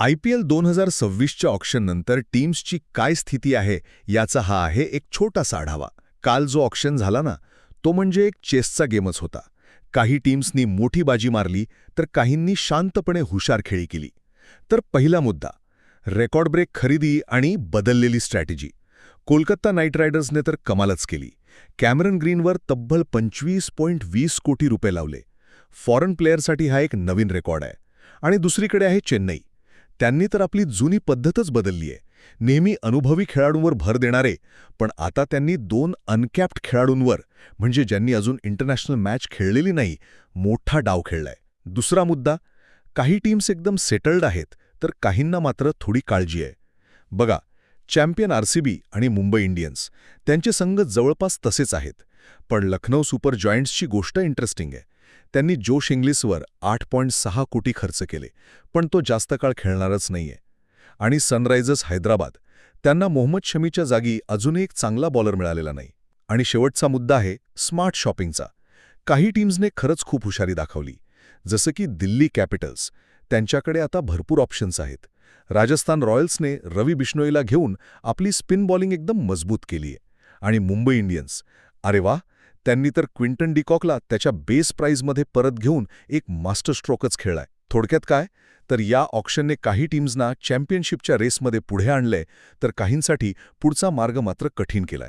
I P L दोन हजार सव्वीसच्या ऑप्शननंतर टीम्सची काय स्थिती आहे याचा हा आहे एक छोटासा आढावा. काल जो ऑक्शन झाला ना तो म्हणजे एक चेसचा गेमच होता. काही टीम्सनी मोठी बाजी मारली तर काहींनी शांतपणे हुशार खेळी केली. तर पहिला मुद्दा रेकॉर्ड ब्रेक खरेदी आणि बदललेली स्ट्रॅटेजी. कोलकाता नाईट रायडर्सने तर कमालच केली. कॅमरन ग्रीनवर तब्बल पंचवीस पॉईंट वीस कोटी रुपये लावले. फॉरेन प्लेअरसाठी हा एक नवीन रेकॉर्ड आहे. आणि दुसरीकडे आहे चेन्नई. त्यांनी तर आपली जुनी पद्धतच बदलली आहे. नेहमी अनुभवी खेळाडूंवर भर देणारे पण आता त्यांनी दोन अनकॅप्ड खेळाडूंवर म्हणजे ज्यांनी अजून इंटरनॅशनल मॅच खेळलेली नाही मोठा डाव खेळलाय. दुसरा मुद्दा काही टीम्स एकदम सेटल्ड आहेत तर काहींना मात्र थोडी काळजी आहे. बघा चॅम्पियन आरसीबी आणि मुंबई इंडियन्स त्यांचे संघ जवळपास तसेच आहेत पण लखनौ सुपर जॉईंट्सची गोष्ट इंटरेस्टिंग आहे. त्यांनी जोश इंग्लिसवर आठ पॉईंट सहा कोटी खर्च केले पण तो जास्त काळ खेळणारच नाहीये. आणि सनरायझर्स हैदराबाद त्यांना मोहम्मद शमीच्या जागी अजूनही एक चांगला बॉलर मिळालेला नाही. आणि शेवटचा मुद्दा आहे स्मार्ट शॉपिंगचा. काही टीम्सने खरंच खूप हुशारी दाखवली जसं की दिल्ली कॅपिटल्स. त्यांच्याकडे आता भरपूर ऑप्शन्स आहेत. राजस्थान रॉयल्सने रवी बिश्नोईला घेऊन आपली स्पिन बॉलिंग एकदम मजबूत केलीये. आणि मुंबई इंडियन्स अरे वा! त्यांनी तर क्विंटन डिकॉकला त्याच्या बेस प्राईजमध्ये परत घेऊन एक मास्टर स्ट्रोकच खेळलाय. थोडक्यात काय? तर या ऑक्शनने काही टीम्सना चॅम्पियनशिपच्या रेसमध्ये पुढे आणलंय तर काहींसाठी पुढचा मार्ग मात्र कठीण केलाय.